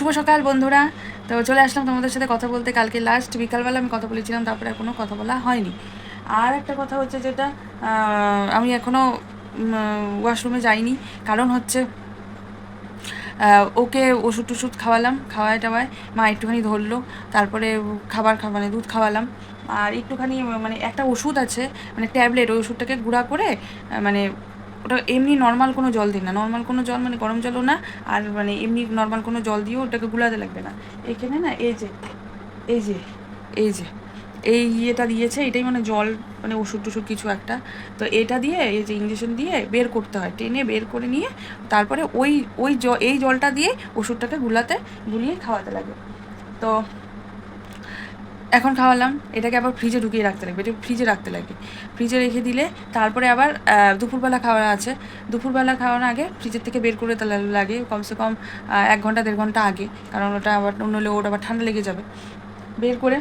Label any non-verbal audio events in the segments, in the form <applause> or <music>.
শুভ সকাল বন্ধুরা। তো চলে আসলাম তোমাদের সাথে কথা বলতে কালকে লাস্ট বিকালবেলা আমি কথা বলেছিলাম, তারপরে কোনো কথা বলা হয়নি। আর একটা কথা হচ্ছে যেটা আমি এখনও ওয়াশরুমে যাইনি। কারণ হচ্ছে ওকে ওষুধ টষুধ খাওয়ালাম, খাওয়ায় টাওয়ায়। মা একটুখানি ধরলো, তারপরে খাবার খা মানে দুধ খাওয়ালাম। আর একটুখানি মানে একটা ওষুধ আছে মানে ট্যাবলেট, ওই ওষুধটাকে গুঁড়া করে মানে ওটা এমনি নর্মাল কোনো জল দিন না। নর্মাল কোনো জল মানে গরম জলও না, আর মানে এমনি নর্মাল কোনো জল দিয়েও ওটাকে গুলাতে লাগবে না। এখানে না, এই যে এই যে এই যে, এই ইয়েটা দিয়েছে, এটাই মানে জল মানে ওষুধ টষুধ কিছু একটা। তো এটা দিয়ে, এই যে ইঞ্জেকশন দিয়ে বের করতে হয়। টেনে বের করে নিয়ে তারপরে ওই ওই জ, এই জলটা দিয়ে ওষুধটাকে গুলাতে, গুলিয়ে খাওয়াতে লাগে। তো এখন খাওয়ালাম, এটাকে আবার ফ্রিজে ঢুকিয়ে রাখতে লাগবে এটা ফ্রিজে রাখতে লাগে। ফ্রিজে রেখে দিলে তারপরে আবার দুপুরবেলা খাওয়া আছে। দুপুরবেলা খাওয়ার আগে ফ্রিজের থেকে বের করে লাগে, কমসে কম এক ঘণ্টা, দেড় ঘণ্টা আগে, কারণ ওটা আবার নইলে ওটা আবার ঠান্ডা লেগে যাবে। বের করে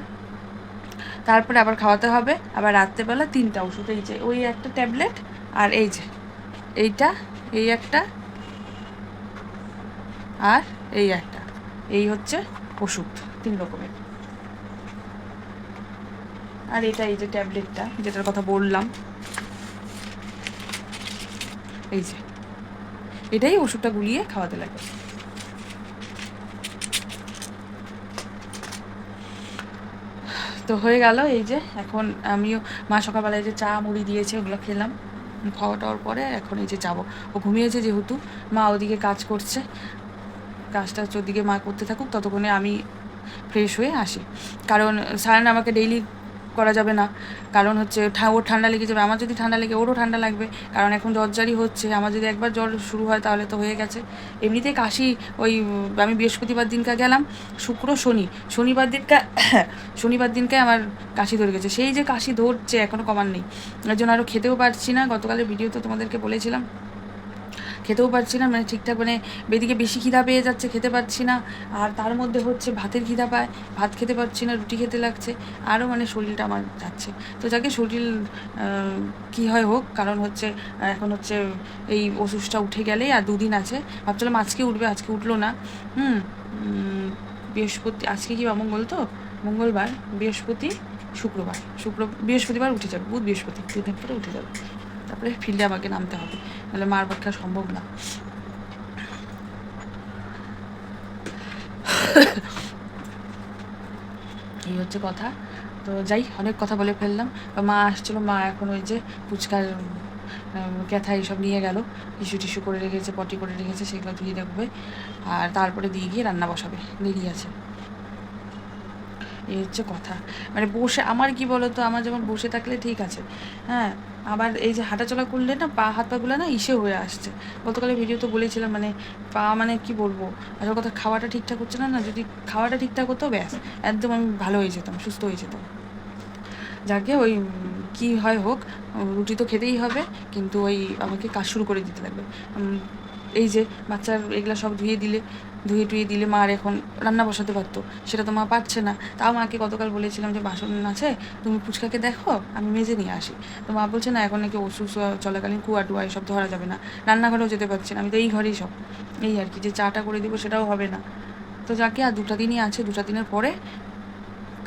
তারপরে আবার খাওয়াতে হবে, আবার রাত্রেবেলা তিনটা ওষুধ, এই যে, ওই একটা ট্যাবলেট আর এই যে, এইটা, এই একটা আর এই একটা, এই হচ্ছে ওষুধ, তিন রকমের। আর এটা এই যে ট্যাবলেটটা, যেটার কথা বললাম। এই যে, এটাই ওষুধটা গুলিয়ে খাওয়াতে লাগে তো হয়ে গেল এই যে, এখন আমিও, মা সকালবেলায় যে চা মুড়ি দিয়েছে, ওগুলো খেলাম। খাওয়া টাওয়ার পরে এখন এই যে যাব। ও ঘুমিয়েছে যেহেতু, মা ওদিকে কাজ করছে। কাজটা ওদিকে মা করতে থাকুক, ততক্ষণে আমি ফ্রেশ হয়ে আসি। কারণ সায়ন আমাকে ডেইলি করা যাবে না। কারণ হচ্ছে ওর ঠান্ডা লেগে যাবে। আমার যদি ঠান্ডা লেগে, ওরও ঠান্ডা লাগবে। কারণ এখন জ্বর জারি হচ্ছে। আমার যদি একবার জ্বর শুরু হয় তাহলে তো হয়ে গেছে। এমনিতেই কাশি ওই, আমি বৃহস্পতিবার দিনকে গেলাম, শুক্র, শনি। শনিবার দিনকে <coughs> শনিবার দিনকে আমার কাশি ধরে গেছে। সেই যে কাশি ধরছে এখনও কমার নেই। এর জন্য আরও খেতেও পারছি না। গতকালের ভিডিও তো তোমাদেরকে বলেছিলাম। খেতেও পারছি না মানে ঠিকঠাক মানে বেদিকে বেশি খিদা পেয়ে যাচ্ছে, খেতে পারছি না। আর তার মধ্যে হচ্ছে ভাতের খিদা পায়, ভাত খেতে পারছি না, রুটি খেতে লাগছে, আরও মানে শরীরটা আমার যাচ্ছে। তো যাকে শরীর কী হয় হোক, কারণ হচ্ছে এখন হচ্ছে এই ওষুধটা উঠে গেলেই আর দুদিন আছে। ভাবছিলাম আজকে উঠবে, আজকে উঠল না। হুম বৃহস্পতি, আজকে কি বা মঙ্গল তো? মঙ্গলবার, বৃহস্পতি, শুক্রবার, শুক্র, বৃহস্পতিবার উঠে যাবে, বুধ বৃহস্পতি, দুদিন পরে উঠে যাবে। তারপরে ফিল্ডে আমাকে নামতে হবে। নাহলে মার পক্ষে সম্ভব না। এই হচ্ছে কথা। তো যাই, অনেক কথা বলে ফেললাম। মা আসছিল, মা এখন ওই যে ফুচকার ক্যাথা এইসব নিয়ে গেল। টিস্যু টিস্যু করে রেখেছে, পটি করে রেখেছে, সেগুলো ধুয়ে রাখবে। আর তারপরে দিয়ে গিয়ে রান্না বসাবে। দেরি আছে। এই হচ্ছে কথা। মানে বসে, আমার কি বলতো? আমার যেমন বসে থাকলে ঠিক আছে। হ্যাঁ আবার এই যে হাঁটাচলা করলে না, পা, হাত পাগুলো না ইসে হয়ে আসছে। গতকালের ভিডিও তো বলেছিলাম মানে পা মানে কি বলব? আসল কথা খাওয়াটা ঠিকঠাক হচ্ছে না না যদি খাওয়াটা ঠিকঠাক হতো, ব্যাস, একদম আমি ভালো হয়ে যেতাম, সুস্থ হয়ে যেতাম। যাকে ওই কি হয় হোক, রুটি তো খেতেই হবে, কিন্তু ওই আমাকে কাজ শুরু করে দিতে লাগবে। এই যে বাচ্চার এগুলা সব ধুয়ে দিলে ধুয়ে টুয়ে দিলে মা আর এখন রান্না বসাতে পারতো। সেটা তো মা পারছে না। তাও মাকে গতকাল বলেছিলাম যে বাসন আছে, তুমি ফুচকাকে দেখো, আমি মেজে নিয়ে আসি। তো মা বলছে, না, এখন নাকি ওষুধ চলাকালীন কুয়া টুয়া এসব ধরা যাবে না। রান্নাঘরেও যেতে পারছি না, আমি তো এই ঘরেই সব। এই আর কি, যে চাটা করে দিব সেটাও হবে না। তো যাকে, আর দুটা দিনই আছে, দুটা দিনের পরে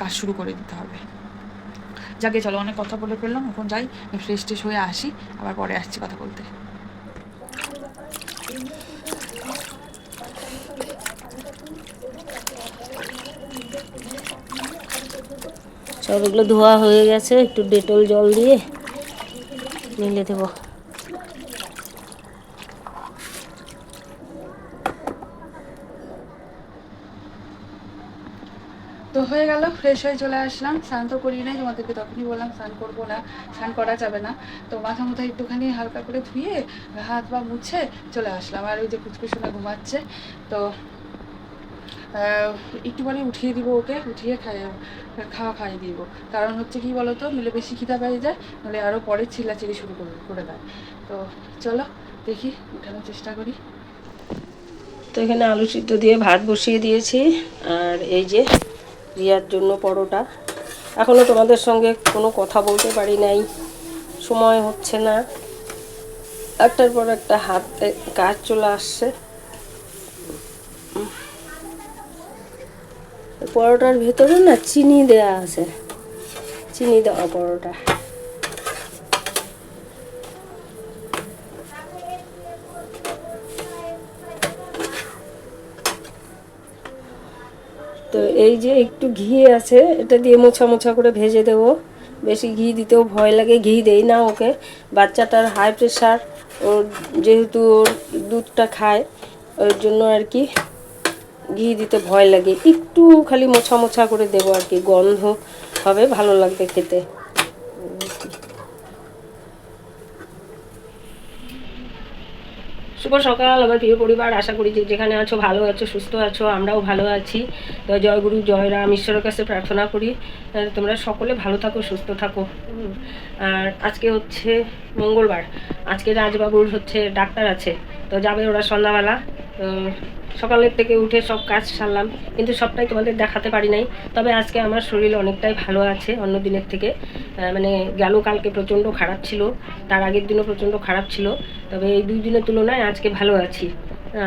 কাজ শুরু করে দিতে হবে। যাকে, চলো, অনেক কথা বলে ফেললাম, এখন যাই ফ্রেশ ট্রেশ হয়ে আসি, আবার পরে আসছি কথা বলতে। সব এগুলো ধোয়া হয়ে গেছে, একটু ডেটল জল দিয়ে মিলে দেবো। তো হয়ে গেল ফ্রেশ হয়ে চলে আসলাম। স্নান তো করি নাই, তোমাদেরকে তখনই বললাম স্নান করব না, স্নান করা যাবে না। তো মাথা মাথা একটুখানি হালকা করে ধুয়ে, হাত পা মুছে চলে আসলাম। আর ওই যে কুচকুচুনা ঘুমাচ্ছে, তো আহ, একটু পরে উঠিয়ে দিব ওকে উঠিয়ে খাইয়ে খাওয়া খাইয়ে দিব। কারণ হচ্ছে কি বলতো নইলে বেশি খিদা পেয়ে যায় নইলে আরও পরে চিল্লাচিল্লি শুরু করে করে দেয়। তো চলো দেখি উঠানোর চেষ্টা করি। তো এখানে আলু সিদ্ধ দিয়ে ভাত বসিয়ে দিয়েছি আর এই যে রিয়ার জন্য পরোটা। এখনও তোমাদের সঙ্গে কোনো কথা বলতে পারি নাই সময় হচ্ছে না। একটার পর একটা হাতে কাজ চলে আসছে। পরোটার ভেতরে না চিনি দেয়া আছে। চিনি দেওয়া পরোটা। তো এই যে একটু ঘি আছে, এটা দিয়ে মোছা মোছা করে ভেজে দেবো। বেশি ঘি দিতেও ভয় লাগে, ঘি দেই না ওকে। বাচ্চাটার হাই প্রেশার ওর যেহেতু ওর দুধটা খায়, ওর জন্য আর কি ঘি দিতে ভয় লাগে। একটু খালি মোছা মোছা করে দেবো আর কি, গন্ধ হবে, ভালো লাগবে খেতে। শুভ সকাল, আমার প্রিয় পরিবার, আশা করি যে যেখানে আছো, ভালো আছো, সুস্থ আছো, আমরাও ভালো আছি। তো জয় গুরু, জয় রাম, ঈশ্বরের কাছে প্রার্থনা করি তোমরা সকলে ভালো থাকো, সুস্থ থাকো। আর আজকে হচ্ছে মঙ্গলবার, আজকে রাজবাবুর হচ্ছে ডাক্তার আছে। তো যাবে ওরা সন্ধ্যাবেলা। তো সকালের থেকে উঠে সব কাজ সারলাম। কিন্তু সবটাই তোমাদের দেখাতে পারি নাই। তবে আজকে আমার শরীর অনেকটাই ভালো আছে অন্য দিনের থেকে। মানে গেল কালকে প্রচণ্ড খারাপ ছিল। তার আগের দিনও প্রচণ্ড খারাপ ছিল। তবে এই দুই দিনের তুলনায় আজকে ভালো আছি।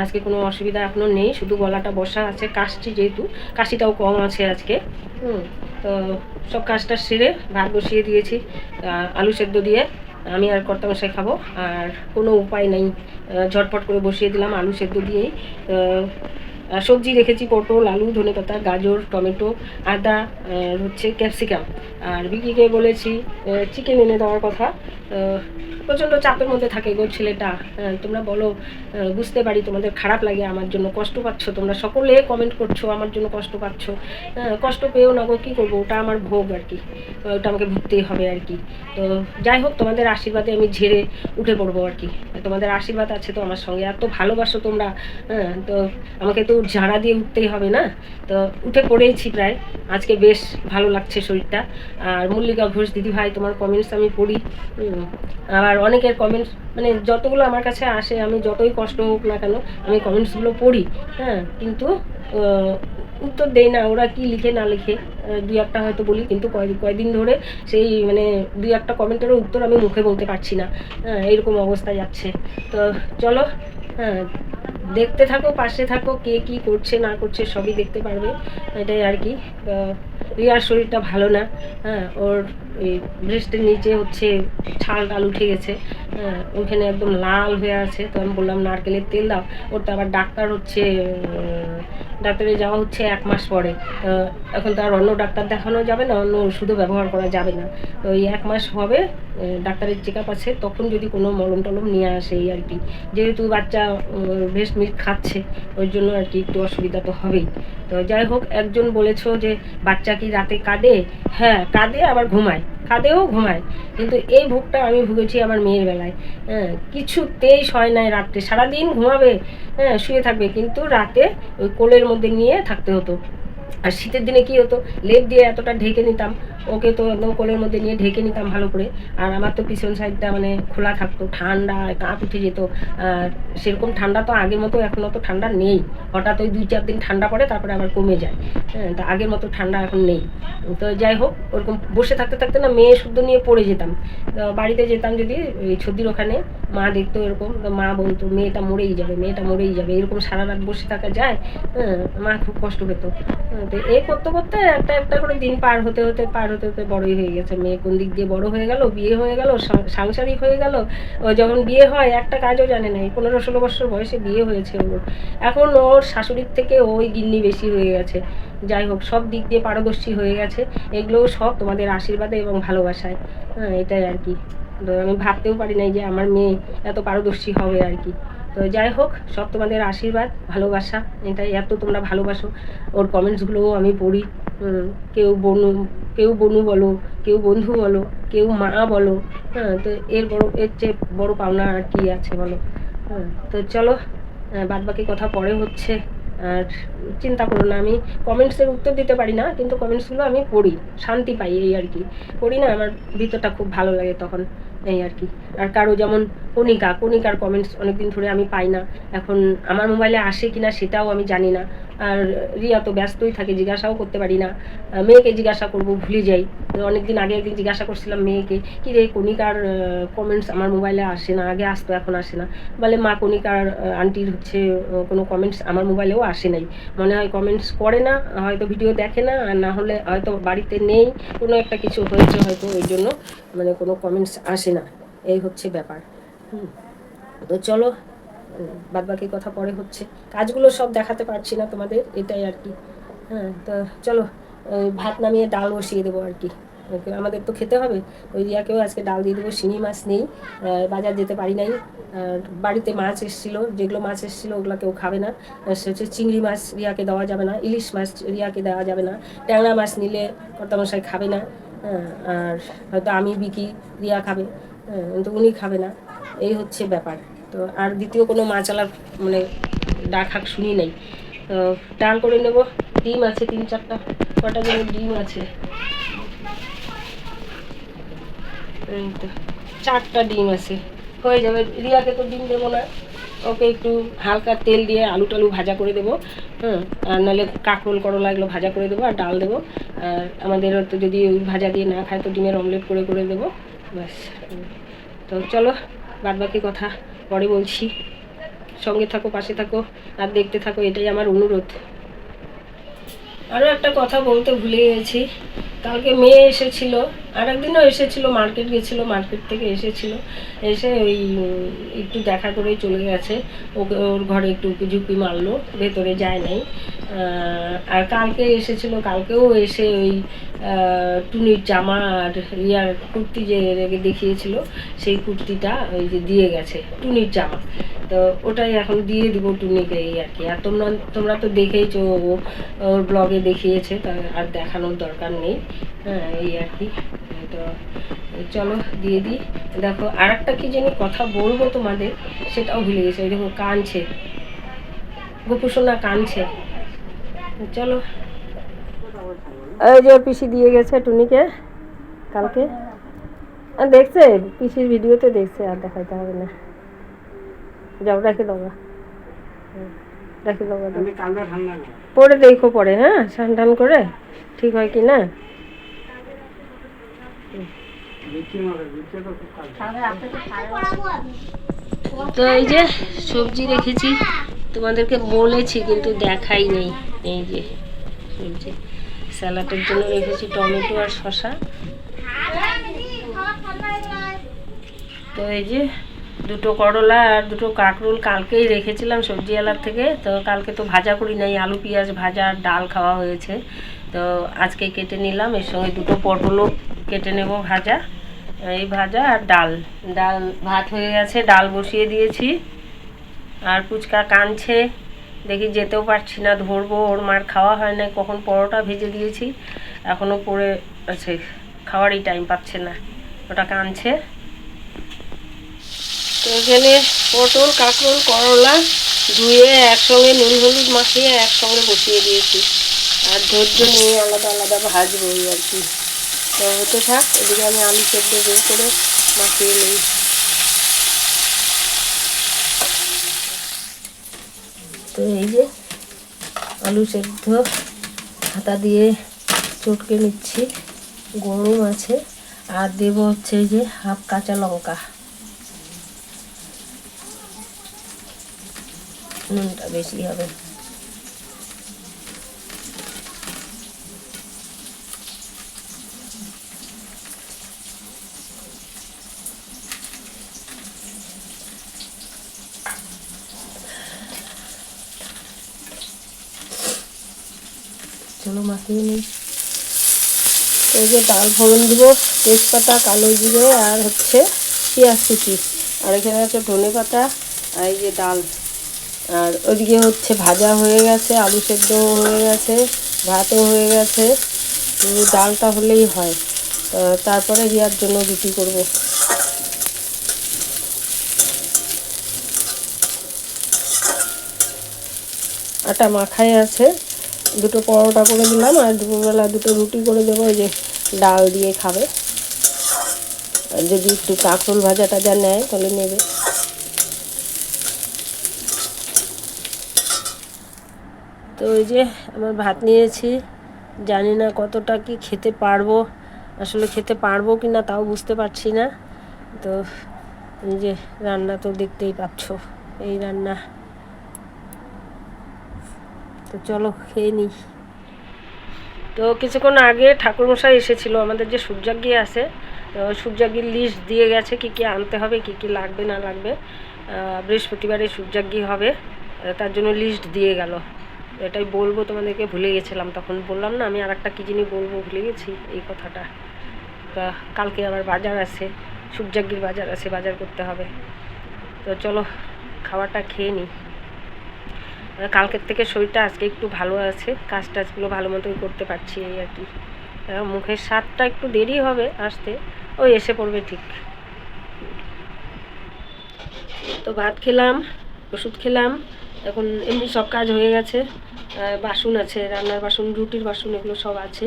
আজকে কোনো অসুবিধা এখনও নেই। শুধু গলাটা বসা আছে কাশছি যেহেতু। কাশিটাও কম আছে আজকে। হুম, তো সব কাজটা সেরে ভাত বসিয়ে দিয়েছি। আলু সেদ্ধ দিয়ে। আমি আর কর্তামশাই খাব। আর কোনো উপায় নেই। ঝটপট করে বসিয়ে দিলাম আলু সেদ্ধ দিয়েই। সবজি রেখেছি, পটল, আলু, ধনে পাতা, গাজর, টমেটো, আদা হচ্ছে ক্যাপসিকাম। আর বিকিকে বলেছি চিকেন এনে দেওয়ার কথা। প্রচণ্ড চাপের মধ্যে থাকে গো ছেলেটা। তোমরা বলো বুঝতে পারি তোমাদের খারাপ লাগে, আমার জন্য কষ্ট পাচ্ছ। তোমরা সকলে কমেন্ট করছ, আমার জন্য কষ্ট পাচ্ছ। কষ্ট পেয়েও না গো, কী করব? ওটা আমার ভোগ আর কি। ওটা আমাকে ভুগতেই হবে আর কি। তো যাই হোক, তোমাদের আশীর্বাদে আমি ঝেড়ে উঠে পড়ব আর কি। তোমাদের আশীর্বাদ আছে তো আমার সঙ্গে। এত ভালোবাসো তোমরা। হ্যাঁ তো আমাকে তো ঝাড়া দিয়ে উঠতেই হবে না? তো উঠে পড়েইছি প্রায়। আজকে বেশ ভালো লাগছে শরীরটা। আর মল্লিকা ঘোষ দিদি ভাই তোমার কমেন্টস আমি পড়ি। আবার অনেকের কমেন্টস মানে যতগুলো আমার কাছে আসে, আমি যতই কষ্ট হোক না কেন, আমি কমেন্টসগুলো পড়ি হ্যাঁ। কিন্তু উত্তর দেই না ওরা কি লিখে না লিখে দুই একটা হয়তো বলি, কিন্তু কয়, কয়দিন ধরে সেই মানে দুই একটা কমেন্টেরও উত্তর আমি মুখে বলতে পারছি না হ্যাঁ এইরকম অবস্থা যাচ্ছে। তো চলো হ্যাঁ দেখতে থাকো, পাশে থাকো, কে কি করছে, না করছে, সবই দেখতে পারবে। এটাই আর কি। রিয়ার শরীরটা ভালো না। হ্যাঁ ওর এই ব্রেস্টের নিচে হচ্ছে ছাল টাল উঠে গেছে। হ্যাঁ ওইখানে একদম লাল হয়ে আছে। তো আমি বললাম, নারকেলের তেল দাও। ওর তো আবার ডাক্তার হচ্ছে ডাক্তারে যাওয়া হচ্ছে এক মাস পরে। এখন তো আর অন্য ডাক্তার দেখানো যাবে না, অন্য ওষুধও ব্যবহার করা যাবে না। তো এই এক মাস হবে ডাক্তারের চেক আপ আছে, তখন যদি কোনো মলম টলম নিয়ে আসে এই আর কি। যেহেতু বাচ্চা ভেস্ট মিট খাচ্ছে, ওই জন্য আর কি একটু অসুবিধা তো হবেই। তো যাই হোক, একজন বলেছ যে বাচ্চা কি রাতে কাঁদে? হ্যাঁ কাঁদে, আবার ঘুমায়। কাঁদেও ঘুমায়। কিন্তু এই ভোগটা আমি ভুগেছি আমার মেয়ের বেলায়। হ্যাঁ কিছুতেই সয় নাই রাত্রে। সারাদিন ঘুমাবে হ্যাঁ শুয়ে থাকবে। কিন্তু রাতে ওই কোলের মধ্যে নিয়ে থাকতে হতো। আর শীতের দিনে কি হতো? লেপ দিয়ে এতটা ঢেকে নিতাম। ওকে তো একদম কোলের মধ্যে নিয়ে ঢেকে নিতাম ভালো করে। আর আমার তো পিছন সাইডটা মানে খোলা থাকতো ঠান্ডা কাঁপ উঠে যেত। আর সেরকম ঠান্ডা তো আগের মতো এখন অত ঠান্ডা নেই। হঠাৎ ওই দুই চার দিন ঠান্ডা পড়ে তারপরে আবার কমে যায়। হ্যাঁ তা আগের মতো ঠান্ডা এখন নেই। তো যাই হোক ওরকম বসে থাকতে থাকতে না মেয়ে শুদ্ধ নিয়ে পড়ে যেতাম। বাড়িতে যেতাম যদি ওই ছদির ওখানে মা দেখতো এরকম মা বলতো মেয়েটা মরেই যাবে মেয়েটা মরেই যাবে। এরকম সারা রাত বসে থাকা যায় হ্যাঁ মা খুব কষ্ট পেত। হ্যাঁ, তো এই করতে করতে একটা একটা করে দিন পার হতে হতে পার হতে হতে বড়ই হয়ে গেছে। মেয়ে কোন দিক দিয়ে বড় হয়ে গেল, বিয়ে হয়ে গেল সাংসারিক হয়ে গেল যখন বিয়ে হয়, একটা কাজও জানে নাই পনেরো ষোলো বছর বয়সে বিয়ে হয়েছে ওর। এখন ওর শাশুড়ির থেকে ওই গিন্নি বেশি হয়ে গেছে। যাই হোক, সব দিক দিয়ে পারদর্শী হয়ে গেছে। এগুলোও সব তোমাদের আশীর্বাদে এবং ভালোবাসায়। হ্যাঁ এটাই আর কি। তো আমি ভাবতেও পারি নাই যে আমার মেয়ে এত পারদর্শী হবে আর কি। তো যাই হোক, সব তোমাদের আশীর্বাদ, ভালোবাসা, এটাই এত তোমরা ভালোবাসো। ওর কমেন্টসগুলোও আমি পড়ি। কেউ বনু কেউ বনু বলো, কেউ বন্ধু বলো, কেউ মা বলো হ্যাঁ তো এর বড়, এর চেয়ে বড় পাওনা আর কি আছে বলো? হ্যাঁ তো চলো বাদ বাকি কথা পরে হচ্ছে, আর চিন্তা করো না, আমি কমেন্টসের উত্তর দিতে পারি না, কিন্তু কমেন্টসগুলো আমি পড়ি, শান্তি পাই এই আর কি। পড়ি না, আমার ভিতরটা খুব ভালো লাগে তখন, এই আর কি। আর কারও যেমন কণিকা, কণিকার কমেন্টস অনেকদিন ধরে আমি পাই না, এখন আমার মোবাইলে আসে কিনা সেটাও আমি জানি না। আর রিয়া তো ব্যস্তই থাকে, জিজ্ঞাসাও করতে পারি না। মেয়েকে জিজ্ঞাসা করব, ভুলে যাই। অনেকদিন আগে একদিন জিজ্ঞাসা করছিলাম মেয়েকে, কি রে, কণিকার কমেন্টস আমার মোবাইলে আসে না, আগে আসতো, এখন আসে না? বলে, মা, কণিকার আন্টির হচ্ছে কোনো কমেন্টস আমার মোবাইলেও আসে নাই। মনে হয় কমেন্টস করে না, হয়তো ভিডিও দেখে না, আর না হলে হয়তো বাড়িতে নেই, কোনো একটা কিছু হয়েছে হয়তো, ওই জন্য মানে কোনো কমেন্টস আসে না। এই হচ্ছে ব্যাপার। হুম। তো চলো বাদ বাকি কথা পরে হচ্ছে। কাজগুলো সব দেখাতে পারছি না তোমাদের এটাই আর কি। হ্যাঁ তো চলো ভাত নামিয়ে ডাল বসিয়ে দেবো আর কি। আমাদের তো খেতে হবে। ওই রিয়াকেও আজকে ডাল দিয়ে দেবো শিঙি মাছ নেই। বাজার যেতে পারি নাই। বাড়িতে মাছ এসেছিল যেগুলো মাছ এসেছিল ওগুলো কেউ খাবে না। সে হচ্ছে চিংড়ি মাছ রিয়াকে দেওয়া যাবে না ইলিশ মাছ রিয়াকে দেওয়া যাবে না। ট্যাংরা মাছ নিলে কর্তামশাই খাবে না। হ্যাঁ, আর হয়তো আমি বিকি রিয়া খাবে। হ্যাঁ, কিন্তু উনি খাবে না। এই হচ্ছে ব্যাপার। তো আর দ্বিতীয় কোনো মাছ আলার মানে ডাক হাক শুনি নাই। তো ডাল করে নেব। ডিম আছে তিন চারটা, কটা যেন ডিম আছে। চারটা ডিম আছে। হয়ে যাবে, রিয়াকে তো ডিম দেবো না। ওকে একটু হালকা তেল দিয়ে আলু টালু ভাজা করে দেবো হ্যাঁ আর নাহলে কাঁকরোল করলা এগুলো ভাজা করে দেবো আর ডাল দেবো। আর আমাদের তো যদি ভাজা দিয়ে না খায়, তো ডিমের অমলেট করে করে দেবো। ব্যাস তো চলো বাদ বাকি কথা। পরে বলছি সঙ্গে থাকো পাশে থাকো আর দেখতে থাকো এটাই আমার অনুরোধ। আরও একটা কথা বলতে ভুলে গেছি। কালকে মেয়ে এসেছিল আর একদিনও এসেছিল মার্কেট গেছিল মার্কেট থেকে এসেছিল। এসে ওই, একটু দেখা করেই চলে গেছে। ওকে, ওর ঘরে একটু ঝুঁকি মারলো, ভেতরে যায় নাই। আর কালকে এসেছিল, কালকেও এসে ওই টুনির জামা আর ইয়ার কুর্তি যে দেখিয়েছিল, সেই কুর্তিটা ওই যে দিয়ে গেছে, টুনির জামা। তো ওটাই এখন দিয়ে দিব টুনিকে এই আর কি। আর তোমরা তোমরা তো দেখেইছো ও ওর ব্লগে দেখিয়েছে আর দেখানোর দরকার নেই। হ্যাঁ এই আর কি। তো চলো দিয়ে দিই। দেখো আর একটা কি জানি কথা বলব তোমাদের, সেটাও ভুলে গেছে। ওই দেখো, কানছে। গোপুসোনা কানছে। চলো। এই যে পিসি দিয়ে গেছে টুনিকে, কালকে। দেখছে, পিসির ভিডিওতে দেখছে, আর দেখাইতে হবে না। যাও রেখে দেবো পরে দেখো পরে হ্যাঁ? স্নান টান করে ঠিক হয় কি না? তো এই যে সবজি রেখেছি তোমাদেরকে বলেছি কিন্তু দেখাই নেই। এই যে সবজি স্যালাডের জন্য রেখেছি টমেটো আর শসা। তো এই যে দুটো করলা আর দুটো কাঁকরোল কালকেই রেখেছিলাম সবজিওয়ালার থেকে। তো কালকে তো ভাজা করি নাই, আলু, পেঁয়াজ ভাজা আর ডাল খাওয়া হয়েছে। তো আজকে কেটে নিলাম, এর সঙ্গে দুটো পটলও কেটে নেব ভাজা। এই ভাজা আর ডাল। ডাল ভাত হয়ে গেছে, ডাল বসিয়ে দিয়েছি। আর পুচকা কানছে দেখি যেতেও পারছি না, ধরবো, ওর মার খাওয়া হয় না কখন পরোটা ভেজে দিয়েছি। এখনও পড়ে আছে, খাওয়ারই টাইম পাচ্ছে না। ওটা কানছে তো এখানে পটল, কাঁকরোল, করলা ধুয়ে একসঙ্গে নুন, হলুদ মাখিয়ে একসঙ্গে বসিয়ে দিয়েছি। আর ধৈর্য নিয়ে আলাদা আলাদা ভাজবো আর কি। তো হতে থাক, এদিকে আমি আলু সেদ্ধ বের করে মাখিয়ে নিই। তো এই যে আলু সেদ্ধ হাতা দিয়ে চটকে নিচ্ছি। গরম আছে আর দেবো হচ্ছে যে হাফ কাঁচা লঙ্কা। নুনটা বেশি হবে। চলো মাখিয়ে নিই। এই যে ডাল ফোড়ন দিব তেজপাতা কালো জিরে আর হচ্ছে পেঁয়াজ কুচি। আর এখানে আছে ধনে পাতা আর এই যে ডাল। আর ওদিকে হচ্ছে ভাজা হয়ে গেছে, আলু সেদ্ধ হয়ে গেছে, ভাতও হয়ে গেছে। ডালটা হলেই হয়। তারপরে রিয়ার জন্য রুটি করব। আটা মাখাই আছে। দুটো পরোটা করে দিলাম আর দুপুরবেলা দুটো রুটি করে দেবো যে ডাল দিয়ে খাবে। যদি একটু কাঁকরোল ভাজা টাজা নেয় তাহলে নেবে। তো ওই যে আমার ভাত নিয়েছি, জানি না কতটা কি খেতে পারব, আসলে খেতে পারব কি না তাও বুঝতে পারছি না। তো এই যে রান্না তো দেখতেই পাচ্ছ, এই রান্না। তো চলো খেয়ে নিই। তো কিছুক্ষণ আগে ঠাকুরমশাই এসেছিল, আমাদের যে সূর্যাগ্রী আছে, তো সূর্যাগ্রীর লিস্ট দিয়ে গেছে কি কি আনতে হবে, কি কি লাগবে, না লাগবে। বৃহস্পতিবারে সূর্যাগ্রী হবে, তার জন্য লিস্ট দিয়ে গেল। এটাই বলব, তোমাদেরকে ভুলে গেছিলাম। তখন বললাম না, আমি আর একটা কী জিনিস বলব, ভুলে গেছি এই কথাটা। কালকে আবার বাজার আছে সূর্যাগ্রীর বাজার আছে, বাজার করতে হবে। তো চলো, খাবারটা খেয়ে নিই। কালকের থেকে শরীরটা আজকে একটু ভালো আছে কাজ টাজগুলো ভালো মতোই করতে পারছি এই আর কি। মুখের স্বাদটা একটু দেরি হবে আসতে, ওই এসে পড়বে ঠিক। তো ভাত খেলাম, ওষুধ খেলাম এখন এমনি সব কাজ হয়ে গেছে। বাসন আছে, রান্নার বাসন, রুটির বাসন, এগুলো সব আছে।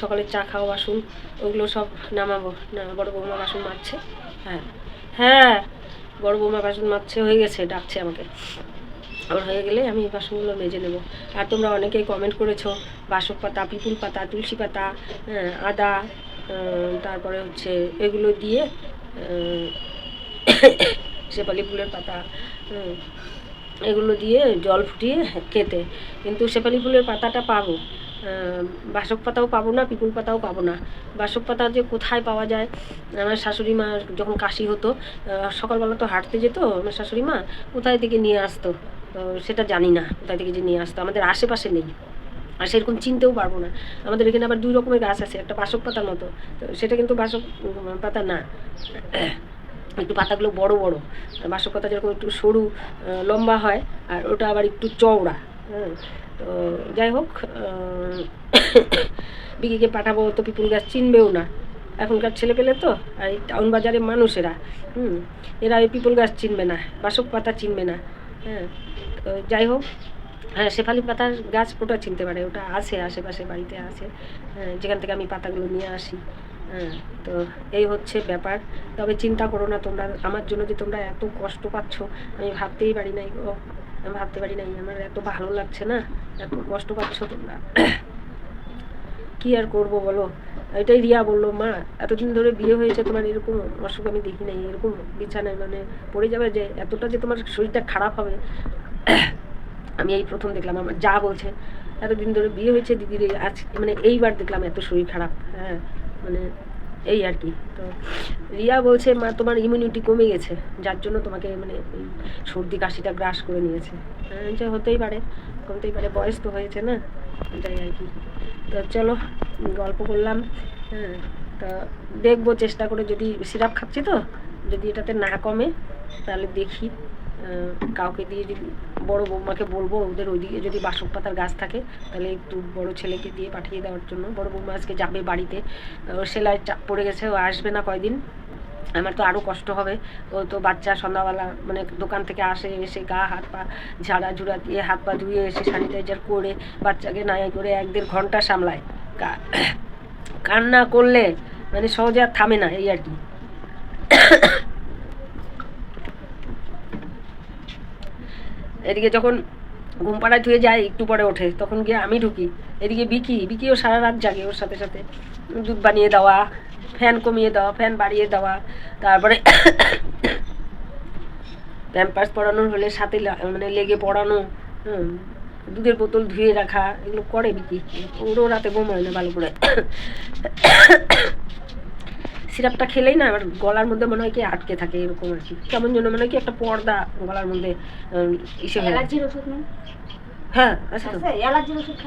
সকালে চা খাওয়া বাসন, ওগুলো সব নামাবো। না, বড় বৌমা বাসন মারছে হ্যাঁ। হ্যাঁ বড় বৌমা বাসন মারছে হয়ে গেছে, ডাকছে আমাকে। ওর হয়ে গেলে আমি এই বাসনগুলো মেজে নেব। আর তোমরা অনেকেই কমেন্ট করেছ, বাসক পাতা, পিপুল পাতা, তুলসী পাতা আদা তারপরে হচ্ছে এগুলো দিয়ে <coughs> শেফালি ফুলের পাতা এগুলো দিয়ে জল ফুটিয়ে খেতে। কিন্তু শেফালি ফুলের পাতাটা পাবো। বাসক পাতাও পাবো না, পিপুল পাতাও পাবো না। বাসক পাতা যে কোথায় পাওয়া যায়? আমার শাশুড়ি মা যখন কাশি হতো সকালবেলা তো হাঁটতে যেত, আমার শাশুড়ি মা কোথায় থেকে নিয়ে আসতো? সেটা জানি না, কোথায় থেকে যে নিয়ে আসতো। আমাদের আশেপাশে নেই। আর সেরকম চিনতেও পারব না। আমাদের এখানে আবার দুই রকমের গাছ আছে, একটা বাসক পাতার মতো। তো সেটা কিন্তু বাসক পাতা না। একটু পাতাগুলো বড় বড়। পাতা যেরকম একটু সরু লম্বা হয় আর ওটা আবার একটু চওড়া। হ্যাঁ তো যাই হোক <coughs> বিকিকে পাঠাবো তো পিপুল গাছ চিনবেও না। এখনকার ছেলে পেলে তো আর এই টাউন বাজারের মানুষেরা হুম এরা এই পিপুল গাছ চিনবে না বাসক পাতা চিনবে না। হ্যাঁ তো যাই হোক হ্যাঁ শেফালি পাতার গাছ ওটা চিনতে পারে ওটা আছে আশেপাশে বাড়িতে আছে হ্যাঁ, যেখান থেকে আমি পাতাগুলো নিয়ে আসি। তো এই হচ্ছে ব্যাপার। তবে চিন্তা করো না তোমরা, আমার জন্য যে তোমরা এত কষ্ট পাচ্ছ, আমি ভাবতেই পারি নাই গো আমি ভাবতে পারি নাই, আমার এত ভালো লাগছে না, এত কষ্ট পাচ্ছ তোমরা। কি আর করব বলো? এটাই রিয়া বলল, মা, এতদিন ধরে বিয়ে হয়েছে তোমার, এরকম অসুখ আমি দেখি নাই, এরকম বিছানায় মানে পড়ে যাবে যে, এতটা যে তোমার শরীরটা খারাপ হবে। আমি এই প্রথম দেখলাম, আমার যা বলছে, এতদিন ধরে বিয়ে হয়েছে দিদির, আজ মানে এইবার দেখলাম এত শরীর খারাপ হ্যাঁ। মানে এই আর কি। তো রিয়া বলছে, মা, তোমার ইমিউনিটি কমে গেছে, যার জন্য তোমাকে মানে সর্দি কাশিটা গ্রাস করে নিয়েছে। হ্যাঁ যে হতেই পারে, কমতেই পারে, বয়স তো হয়েছে না, এটাই আর কি। তো চলো, গল্প করলাম হ্যাঁ তা দেখব, চেষ্টা করে যদি সিরাপ খাচ্ছি তো, যদি এটাতে না কমে, তাহলে দেখি। কাউকে দিয়ে যদি বড় বৌমাকে বলব, ওদের ওইদিকে যদি বাসক পাতার গাছ থাকে, তাহলে একটু বড় ছেলেকে দিয়ে পাঠিয়ে দেওয়ার জন্য। বড় বৌমা আজকে যাবে বাড়িতে। সেলাই চাপ পড়ে গেছে, ও আসবে না কয়দিন। আমার তো আরও কষ্ট হবে। ও তো বাচ্চা সন্ধ্যাবেলা মানে দোকান থেকে আসে, এসে গা, হাত পা ঝাড়া ঝুড়া দিয়ে হাত পা ধুয়ে এসে স্যানিটাইজার করে বাচ্চাকে নাই করে এক দেড় ঘণ্টা সামলায়। কান্না করলে মানে সহজে আর থামে না, এই আর কি। এদিকে যখন ঘুম পাড়ায় ধুয়ে যায়, একটু পরে ওঠে, তখন গিয়ে আমি ঢুকি। এদিকে বিকি, বিকিও সারা রাত জাগে ওর সাথে সাথে। দুধ বানিয়ে দেওয়া, ফ্যান কমিয়ে দেওয়া, ফ্যান বাড়িয়ে দেওয়া, তারপরে <coughs> প্যাম্পার্স পড়ানোর হলে সাথে মানে লেগে পড়ানো দুধের বোতল ধুয়ে রাখা, এগুলো করে বিকি। ওরও রাতে ঘুম হয় না ভালো করে। সিরাপটা খেলেই না আমার গলার মধ্যে মনে হয় কি আটকে থাকে এরকম আর কি। কেমন যেন মনে হয় কি একটা পর্দা গলার মধ্যে ইসে হয়ে। অ্যালার্জির ওষুধ হ্যাঁ অ্যালার্জির ওষুধ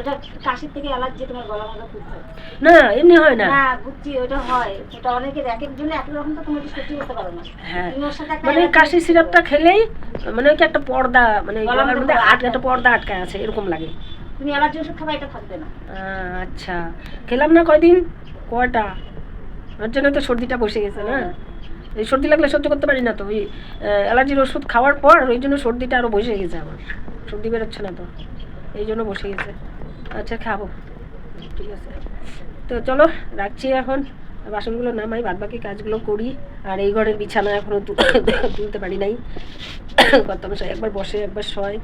ওটা কাশির থেকে অ্যালার্জি তোমার গলা মধ্যে ফুটছে না এমনি হয় না। না বুঝছি ওটা হয়। ওটা অনেকের এক এক এক এক রকম তো তুমি ওটা করতে পারো না। হ্যাঁ। তুমি ওর সাথে একটা মানে কাশি সিরাপটা খেলেই মানে কি একটা পর্দা মানে গলার গলার মধ্যে মধ্যে একটা পর্দা আটকায় আছে এরকম লাগে। তুমি অ্যালার্জি ওষুধ খাবা এটা থাকবে না। আচ্ছা। খেলাম না কয়দিন? কয়টা? ওর জন্য তো সর্দিটা বসে গেছে না? এই সর্দি লাগলে সহ্য করতে পারি না তো। ওই অ্যালার্জির ওষুধ খাওয়ার পর ওই জন্য সর্দিটা আরও বসে গেছে আমার। সর্দি বেরোচ্ছে না তো। এই জন্য বসে গেছে। আচ্ছা খাব। ঠিক আছে। তো চলো, রাখছি এখন। বাসনগুলো নামাই বাদ বাকি কাজগুলো করি। আর এই ঘরের বিছানা এখনও <coughs> তুলতে পারি নাই। <coughs> কত একবার বসে, একবার শয়।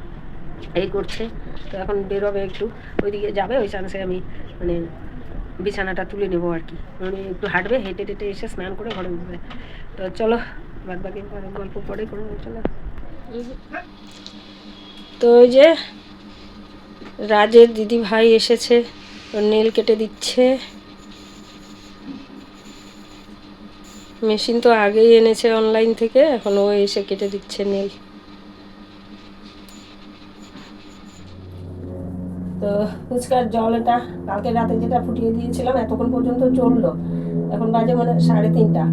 এই করছে। তো এখন বেরোবে একটু। ওইদিকে যাবে, ওই চান্সে আমি মানে বিছানাটা তুলে নেব আর কি। মানে একটু হাঁটবে, হেঁটে টেটে এসে স্নান করে ঘরে উঠবে। তো চলো বাদ বাকি গল্প পরে করব চলো। তো ওই যে রাজের দিদি ভাই এসেছে, ওর নেল কেটে দিচ্ছে। মেশিন তো আগেই এনেছে অনলাইন থেকে, এখন ও এসে কেটে দিচ্ছে নেল। তো ফুচকার জল এটা কালকে রাতে যেটা ফুটিয়ে দিয়েছিলাম, এতক্ষণ পর্যন্ত চলল। এখন বাজে মানে সাড়ে তিনটা।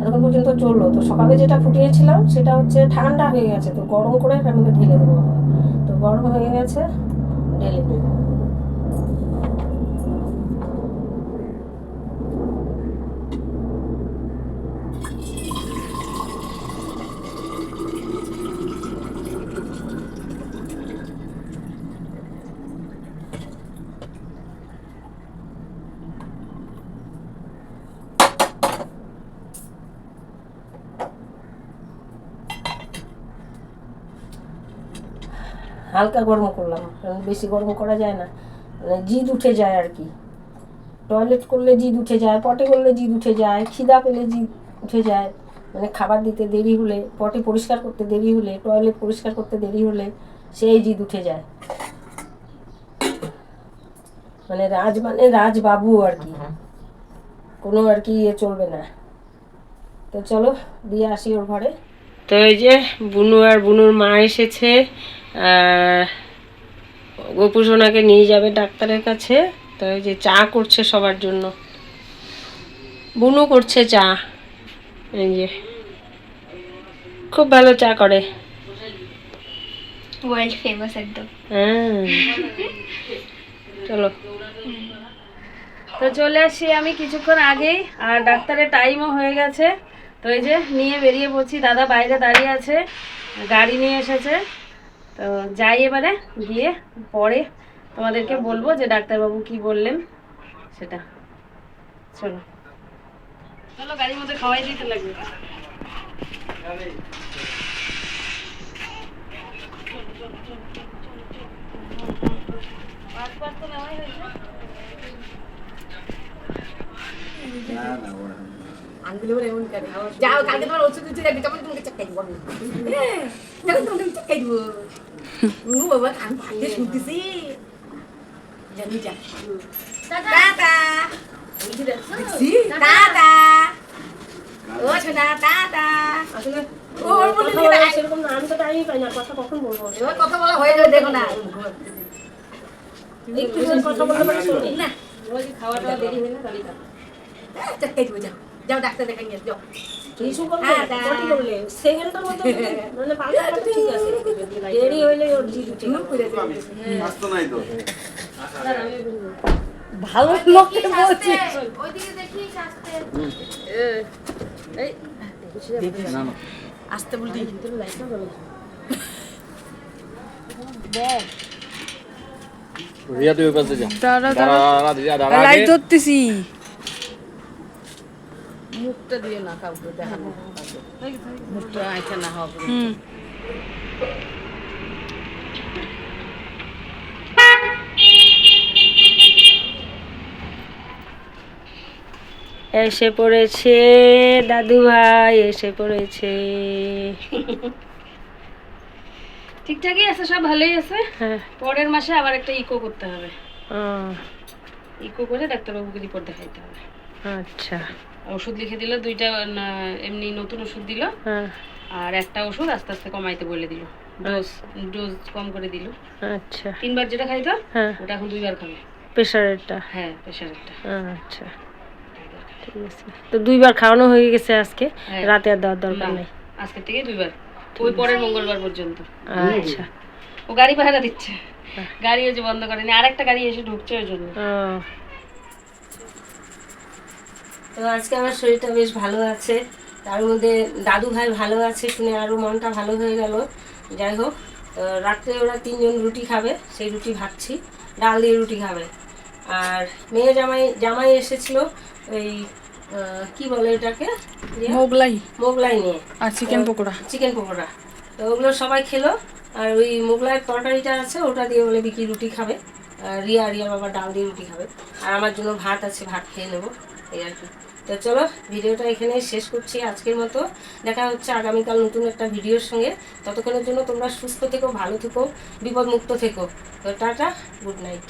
এতক্ষণ পর্যন্ত চলল। তো সকালে যেটা ফুটিয়েছিলাম, সেটা হচ্ছে ঠান্ডা হয়ে গেছে। তো গরম করে এটার ঢেলে দেবো। তো গরম হয়ে গেছে, ঢেলে দিই হালকা গরম করলাম কারণ বেশি গরম করা যায় না। মানে জিদ উঠে যায় আর কি। টয়লেট করলে জিদ উঠে যায় পটে করলে জিদ উঠে যায় খিদা পেলে জিদ উঠে যায়। মানে খাবার দিতে দেরি হলে পটে পরিষ্কার করতে দেরি হলে টয়লেট পরিষ্কার করতে দেরি হলে সেই জিদ উঠে যায়। মানে রাজ মানে রাজবাবু আর কি। কোনো আর কি ইয়ে চলবে না। তো চলো দিয়ে আসি ওর ঘরে। তো এই যে বুনু আর বুনুর মা এসেছে। গোপু সোনাকে নিয়ে যাবে ডাক্তারের কাছে। তো যে চা করছে সবার জন্য। বুনু করছে চা। এই যে। খুব ভালো চা করে। ওয়ার্ল্ড ফেমাস একদম। হ্যাঁ। চলো। তো চলে আসি আমি কিছুক্ষণ আগেই। আর ডাক্তারের টাইমও হয়ে গেছে। তো এই যে নিয়ে বেরিয়ে পড়ছি। দাদা বাইরে দাঁড়িয়ে আছে। গাড়ি নিয়ে এসেছে। তো যাই এবারে, গিয়ে পরে তোমাদেরকে বলব যে ডাক্তারবাবু কি বললেন সেটা। চলো। চলো, গাড়ির মধ্যে খাওয়াই দিতে লাগবে। যাও কালকে তোমার ওষুধ দিতে যাবি তখন তোমাকে দিব আমি। তখন তোমাকে আমি চাক্কাই দিব। উ বাবা কান ফাটে শুনতেছি জানি যা টাটা। টাটা। ও শোনা টাটা। আসলে ওর মনে কথা সেরকম না আমি তো টাইমই পাই না কথা কখন বলব? এবার কথা বলা হয়ে যাবে দেখো না। একটু কথা বলতে পারি না। খাওয়া দাওয়া দেরি হয়ে না তাহলে যাব। দিব যাও। যাও ডাক্তার দেখাই নিয়ে যাও। কিছু করলে হ্যাঁ, তা- পটি করলে সেকেন্ডের মতো মানে পাঁচ মিনিট ঠিক আছে। দেরি হইলে ওর জিদ উঠে গেল। আসতো নাই তো। ভালো লোককে বলছি। ওইদিকে দেখিস আসতে না না। আসতে বলছি রিয়া তুই ওই পাশে যা। দাঁড়া দাঁড়া। দাঁড়া দাঁড়া লাইট। ধরতেছি। মুখটা দিয়ে না কাউকে দেখানো মুখটা আইসা না হবে এসে পড়েছে দাদু ভাই এসে পড়েছে। ঠিকঠাকই আছে সব ভালোই আছে। হ্যাঁ। পরের মাসে আবার একটা ইকো করতে হবে। ইকো করে ডাক্তারবাবুকে রিপোর্ট দেখাইতে হবে। আচ্ছা। ওষুধ লিখে দিল দুইটা এমনি নতুন ওষুধ দিল। হ্যাঁ। আর একটা ওষুধ আস্তে আস্তে কমাইতে বলে দিল। ডোজ ডোজ কম করে দিল। আচ্ছা। তিনবার যেটা খাইতো হ্যাঁ। ওটা এখন দুইবার খাবে। প্রেশারেরটা? হ্যাঁ প্রেশারেরটা। আচ্ছা। ঠিক আছে। তো দুইবার খাওয়ানো হয়ে গেছে আজকে? হ্যাঁ। রাতে আর দেওয়ার দরকার না নেই? আজকের থেকে দুইবার। ওই পরের মঙ্গলবার পর্যন্ত। আচ্ছা। ও গাড়ি পাহারা দিচ্ছে। গাড়ি ওই যে বন্ধ করেনি আর একটা গাড়ি এসে ঢুকছে ওই জন্য। তো আজকে আমার শরীরটা বেশ ভালো আছে। তার মধ্যে দাদু ভাই ভালো আছে শুনে আরও মনটা ভালো হয়ে গেল। যাই হোক তো রাত্রে ওরা তিনজন রুটি খাবে সেই রুটি ভাবছি। ডাল দিয়ে রুটি খাবে। আর মেয়ে জামাই জামাই এসেছিল ওই কি বলে এটাকে? মোগলাই। মোগলাই নিয়ে। আর চিকেন পকোড়া। চিকেন পকোড়া। তো ওগুলো সবাই খেলো। আর ওই মোগলাইয়ের তরকারিটা আছে ওটা দিয়ে বলে বিকি রুটি খাবে। রিয়া রিয়া বাবা ডাল দিয়ে রুটি খাবে। আর আমার জন্য ভাত আছে, ভাত খেয়ে নেব, এই আর কি। তো চলো, ভিডিওটা এখানে শেষ করছি আজকের মতো। দেখা হচ্ছে আগামীকাল নতুন একটা ভিডিওর সঙ্গে। ততক্ষণের জন্য তোমরা সুস্থ থেকো, ভালো থেকো, বিপদমুক্ত থেকো। তো টাটা, গুড নাইট।